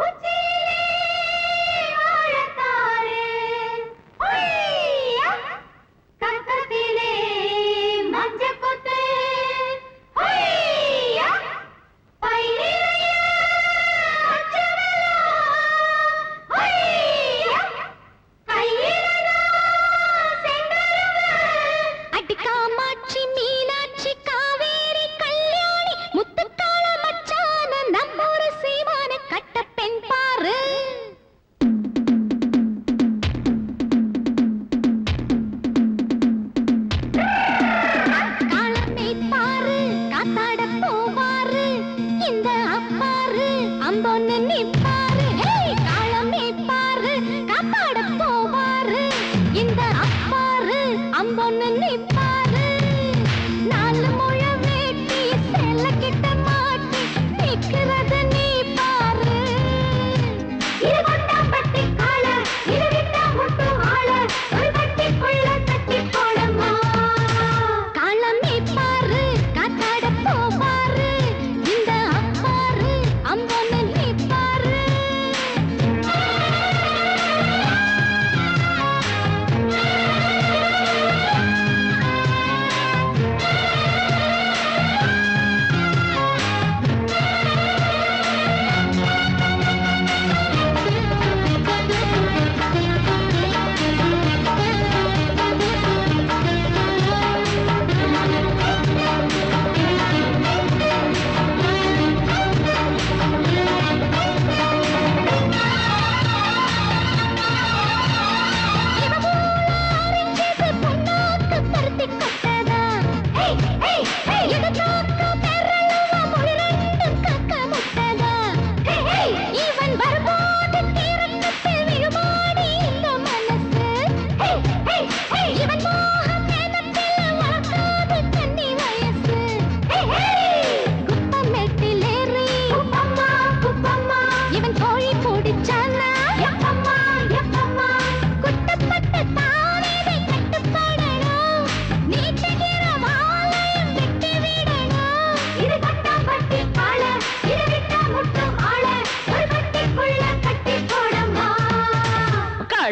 कुछ அப்பாரு நிப்பாரு. ஏய், காலமே பாரு போவாரு. இந்த அப்பாரு நிப்பாரு. நாலு முழ வேட்டி செல்ல கிட்ட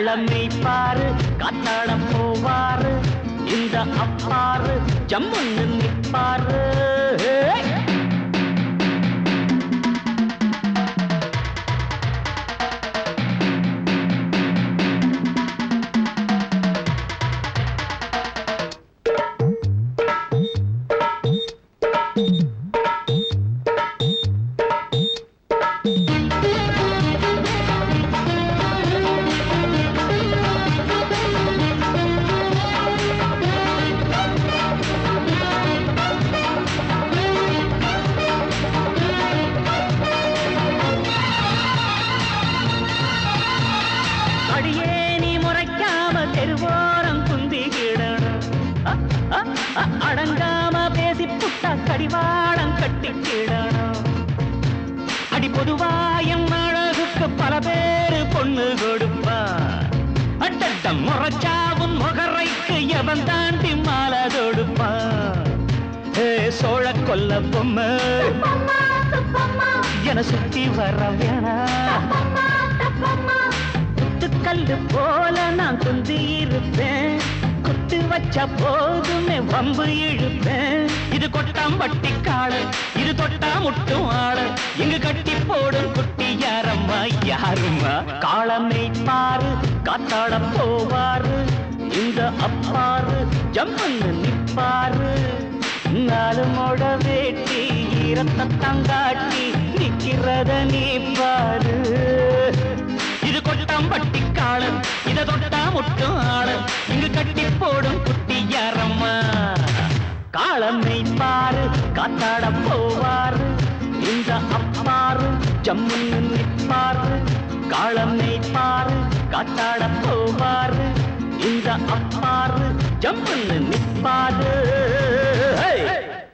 களமை பாரு காத்தாடம் போவாரு இந்த அப்பாரு ஜம்முன்னு நிப்பாரு. முறைச்சாவும் முகரைக்கு எவன் தாண்டி மாலை தொடுப்பா ஏ சோழ கொல்ல பொம்மை. என சுத்தி வர வேணா. தப்பம்மா போல நான் துந்தி இருப்பேன் வச்ச போதுமே வம்பு இழுப்பேன். இது கொட்டாம்பட்டி காடு இது தொட்டா முட்டும் ஆடு இங்கு கட்டி போடும் குட்டி யாரம்மா யாருமா காளமை பாரு காத்தாட போவாரு. இந்த அப்பாரு ஜம்மன்னு நிப்பாரு. நாலு மொட வேட்டி ஈரத்தை தங்காட்டி நிக்கிறத நீ பாரு இது கொட்டாம்பட்டி காளன் இதை தொட்டா முட்டும் ஆளன் இங்கு கட்டி போடும் காளனை பாரு காத்தாட போவாரு இந்த அப்பாரு ஜம்மு நிற்பாரு காலமை பாரு காத்தாட போவாரு இந்த அப்பாரு ஜம்முன்னு நிப்பாரு ஹே!